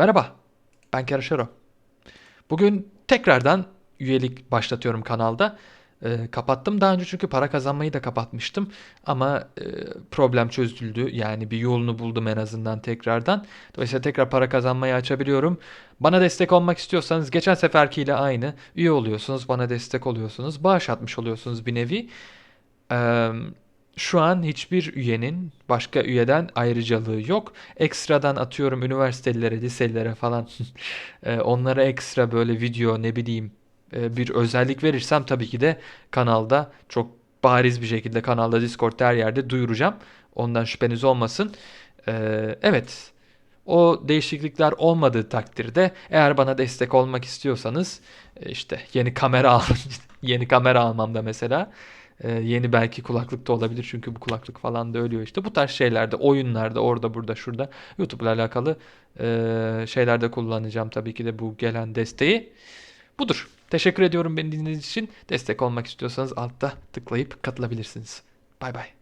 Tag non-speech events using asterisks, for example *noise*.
Merhaba, ben Keraşero. Bugün tekrardan üyelik başlatıyorum kanalda. Ee, kapattım daha önce çünkü para kazanmayı da kapatmıştım. Ama e, problem çözüldü. Yani bir yolunu buldum en azından tekrardan. Dolayısıyla tekrar para kazanmayı açabiliyorum. Bana destek olmak istiyorsanız geçen seferkiyle aynı. Üye oluyorsunuz, bana destek oluyorsunuz. Bağış atmış oluyorsunuz bir nevi. Eee, şu an hiçbir üyenin başka üyeden ayrıcalığı yok. Ekstradan atıyorum üniversitelilere, liselere falan eee, *laughs* onlara ekstra böyle video ne bileyim eee, bir özellik verirsem tabii ki de kanalda çok bariz bir şekilde kanalda Discord'da her yerde duyuracağım. Ondan şüpheniz olmasın. Eee, evet. O değişiklikler olmadığı takdirde eğer bana destek olmak istiyorsanız e, işte yeni kamera *laughs* yeni kamera almamda mesela e, yeni belki kulaklık da olabilir çünkü bu kulaklık falan da ölüyor işte bu tarz şeylerde oyunlarda orada burada şurada YouTube ile alakalı e, şeylerde kullanacağım tabii ki de bu gelen desteği budur. Teşekkür ediyorum beni dinlediğiniz için. Destek olmak istiyorsanız altta tıklayıp katılabilirsiniz. Bay bay.